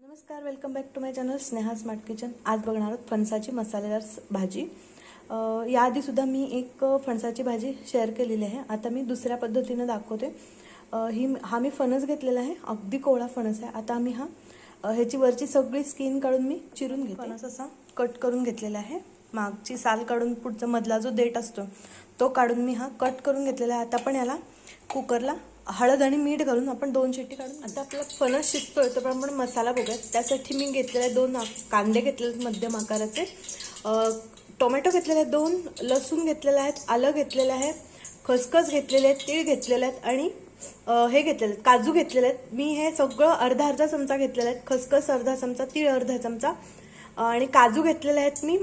नमस्कार welcome back to my channel Sneha smart kitchen आज बघणार आहोत फणसाची मसालेदार भाजी. याआधीसुद्धा मी एक फणसाची भाजी शेअर केलेली आहे. आता मी दुसऱ्या पद्धतीनं दाखवते. ही हा मी फणस घेतलेला आहे. अगदी कोवळा फणस आहे. आता मी हा ह्याची वरची सगळी स्किन काढून मी चिरून घेते. फणस असा कट करून घेतलेला आहे. मागची साल काढून पुढचा मधला जो देठ असतो तो काढून मी हा कट करून घेतलेला आहे. आता पण याला कुकरला हळद आणि मीठ घालून आपण दोन शिट्टी काढून आता आपला फणस शिजतोय तर आपण मसाला बघूयात. त्यासाठी मी घेतलेले दोन कांदे घेतलेले आहेत मध्यम आकाराचे. टोमॅटो घेतलेले आहेत दोन लसूण घेतलेले आहेत आलं घेतलेलं आहे खसखस घेतलेले आहेत तीळ घेतलेले आहेत आणि हे घेतलेले आहेत काजू घेतलेले आहेत. मी हे सगळं अर्धा अर्धा चमचा घेतलेला आहे खसखस अर्धा चमचा तीळ अर्धा चमचा. आणि काजू घेतलेले आहेत मी.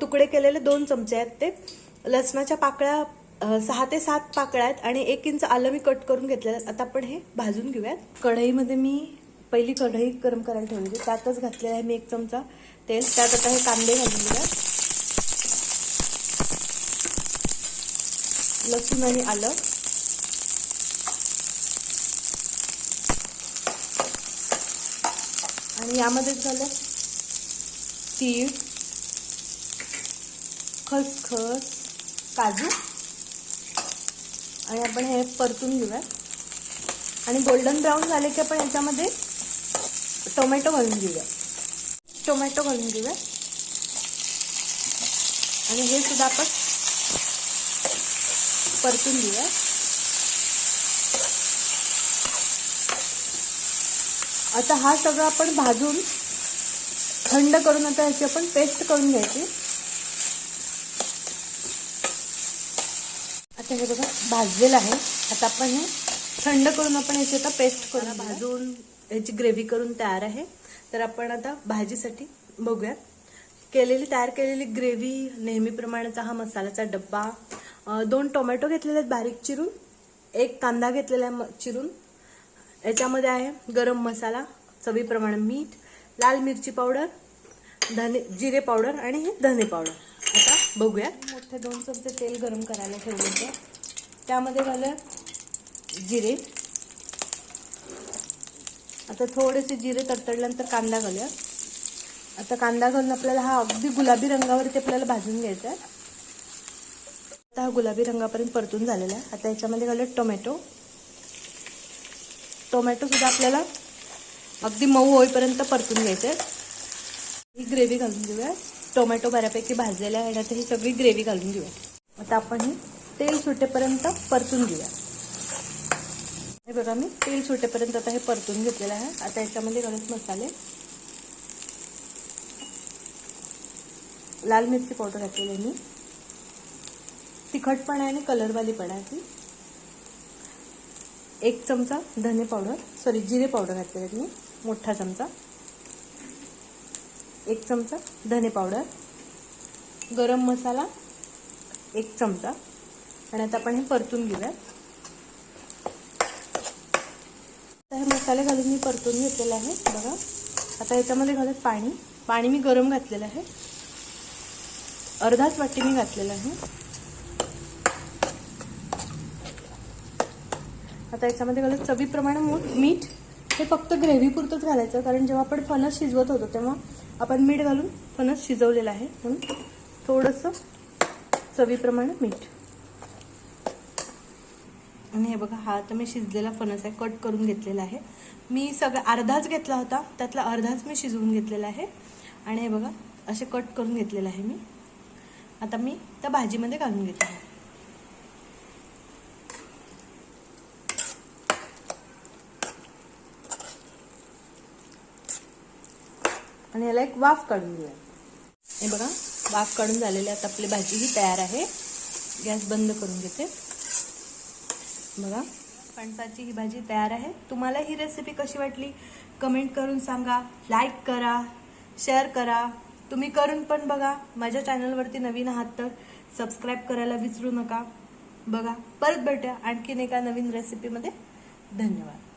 तुकडे केलेले दोन चमचे आहेत ते. लसणाच्या पाकळ्या सहा ते सात पाकळ्या आहेत आणि एक इंच आलं मी कट करून घेतलेलं आता आपण हे भाजून घेऊयात. कढईमध्ये मी पहिली कढई गरम करायला ठेवली होती त्यातच घातलेलं आहे मी एक चमचा तेल. त्यात आता हे कांदे घालून घेऊयात. लसूण आणि आलं. आणि यामध्ये झालं तीळ खसखस काजू. आणि आपण हे परतून घेऊया. आणि गोल्डन ब्राऊन झाले की आपण याच्यामध्ये टोमॅटो घालून घेऊया. टोमॅटो घालून घेऊया. आणि हे सुद्धा आपण परतून घेऊया. आता हा सगळं आपण भाजून थंड करून आता याची आपण पेस्ट करून घ्यायची. आता हे बघा भाजलेलं आहे. आता आपण हे थंड करून आपण याची आता पेस्ट करून भाजून याची ग्रेव्ही करून तयार आहे. तर आपण आता भाजीसाठी बघूयात. केलेली तयार केलेली ग्रेव्ही नेहमीप्रमाणेचा हा मसाल्याचा डब्बा दोन टोमॅटो घेतलेले आहेत बारीक चिरून एक कांदा घेतलेला आहे म- चिरून. याच्यामध्ये आहे गरम मसाला चवीप्रमाणे मीठ लाल मिरची पावडर धने जिरे पावडर आणि हे धने पावडर. आता बघूया मोठे दोन चमचे तेल गरम करायला ठेवले होते. त्यामध्ये झालं जिरे. आता थोडेसे जिरे तडतडल्यानंतर कांदा घालूया. आता कांदा घालून आपल्याला हा अगदी गुलाबी रंगावरती आपल्याला भाजून घ्यायचा आहे आता हा गुलाबी रंगापर्यंत परतून झालेला आहे. आता याच्यामध्ये घालूया टोमॅटो. टोमॅटोसुद्धा आपल्याला अगदी मऊ होईपर्यंत परतून घ्यायचं आहे ही ग्रेव्ही घालून घेऊया. टोमॅटो बऱ्यापैकी भाजलेला आहे आणि आता ही सगळी ग्रेव्ही घालून घेऊया आता आपण ही तेल सुटेपर्यंत परतून घेऊया हे बघा मी तेल सुटेपर्यंत आता हे परतून घेतलेलं आहे. आता याच्यामध्ये घालत मसाले लाल मिरची पावडर घातलेली आहे मी तिखट पण आहे आणि कलरवाली पण आहे ती. एक चमचा धने पावडर सॉरी जिरे पावडर घातलेली आहे मी मोठा चमचा. एक चमचा धने पावडर गरम मसाला एक चमचा आणि आता आपण हे परतून घेऊयात. आता हे मसाले घालून मी परतून घेतलेले आहे बघा. आता याच्यामध्ये घालत पाणी. पाणी मी गरम घातलेलं आहे. अर्धाच वाटी मी घातलेलं आहे. आता याच्यामध्ये घालत चवीप्रमाणे मीठ. हे फक्त ग्रेव्ही पुरतंच घालायचं कारण जेव्हा आपण फणस शिजवत होतो तेव्हा आपण मीठ घालून फणस शिजवलेलं आहे. म्हणून थोडंसं चवीप्रमाणे मीठ. आणि हे बघा हा आता मी शिजलेला फणस आहे कट करून घेतलेला आहे. मी सगळा अर्धाच घेतला होता त्यातला अर्धाच मी शिजवून घेतलेला आहे. आणि हे बघा असे कट करून घेतलेलं आहे मी. आता मी त्या भाजीमध्ये घालून घेते. आहे आणि याला एक वाफ काढून घेऊया. हे बघा वाफ काढून झालेली आता आपली भाजी ही तयार आहे. गॅस बंद करून घेते. बघा फणसाची ही भाजी तयार आहे. तुम्हाला ही रेसिपी कशी वाटली? कमेंट करून सांगा. लाईक करा शेअर करा. तुम्ही करून पण बघा. माझ्या चॅनलवरती नवीन आहात तर सबस्क्राईब करायला विसरू नका. बघा परत भेटूया आणखीन एका नवीन रेसिपीमध्ये धन्यवाद.